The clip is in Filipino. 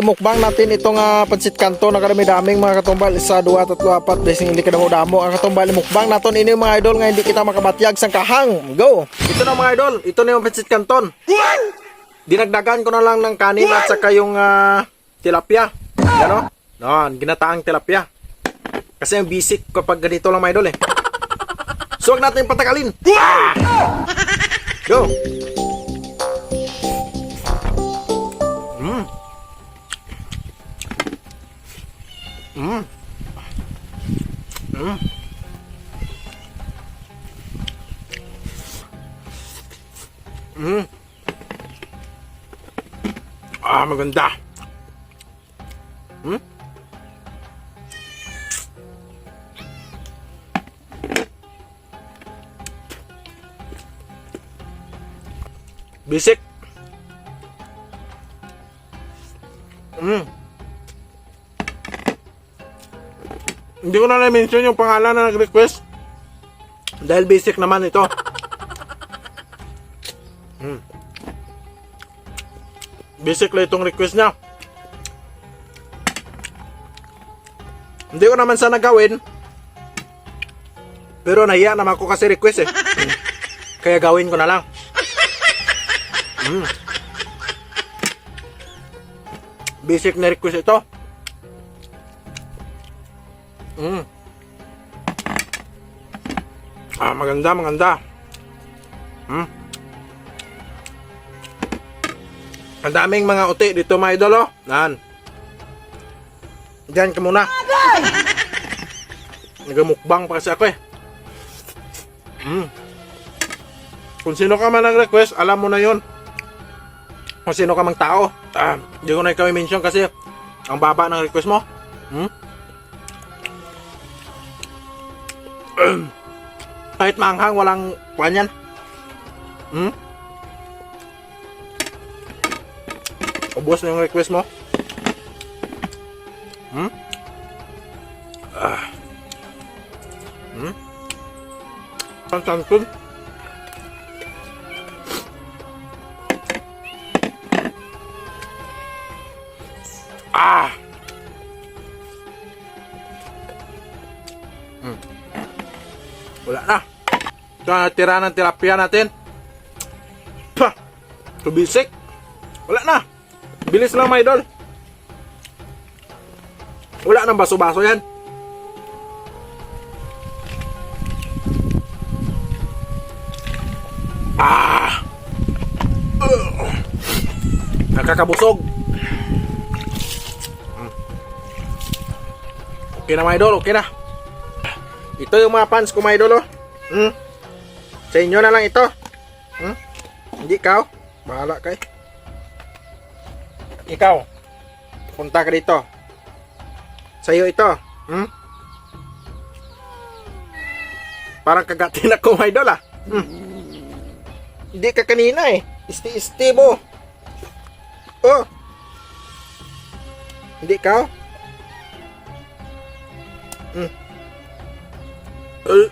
Mukbang natin itong uh, pansit kanto na karami-daming mga katumbal. Isa, dua, tatlo, apat. Blessing hindi ka damo-damo ang katumbal. Mukbang naton ini mga idol nga hindi kita makabatyag sang kahang. Go! Ito na mga idol. Ito na yung pansit kanton. Dinagdagan ko na lang ng kanin at saka yung ah, tilapia. Yan o no, ginataang tilapia. Kasi yung basic kapag ganito lang mga idol eh. So huwag natin patagalin. Go Mm. Mm. Ah, maganda. Mm. Bisik. Mm. Hindi ko na na-mention yung pangalan na nag-request. Dahil basic naman ito. Hmm. Basic lang itong request niya. Hindi ko naman sana gawin. Pero nahiya naman ko kasi request eh. Hmm. Kaya gawin ko na lang. Hmm. Basic na request ito. Mm. Ah, maganda, maganda. Hmm. Ang daming mga uti dito mga idol, oh. Nan. Diyan ka muna. Nagamukbang pa kasi ako eh. Mm. Kung sino ka man nag-request, alam mo na yon. Kung sino ka mang tao. Ah, hindi ko na ikaw i-mention kasi ang baba ng request mo. Hmm? Kahit maanghang, walang kwan yan. Hmm? Ubos na yung request mo. Hmm? Ah. Hmm? Ang santun. Ah! Wala na. Ito na tira ng tilapia natin. Pa! Tubisik. Wala na. Bilis lang mga idol. Wala nang baso-baso yan. Ah! Nakakabusog. Hmm. Okay na mga idol, okay na. Ito yung mga fans ko mga idol, oh. Hmm? Sa inyo na lang ito. Hmm? Hindi ikaw. Bahala kay. Ikaw. Punta ka dito. Sa iyo ito. Hmm? Parang kagatin ako mga idol, ah. Hmm. Hindi ka kanina eh. Isti-isti mo. Oh. Hindi ikaw. Hmm. Eh,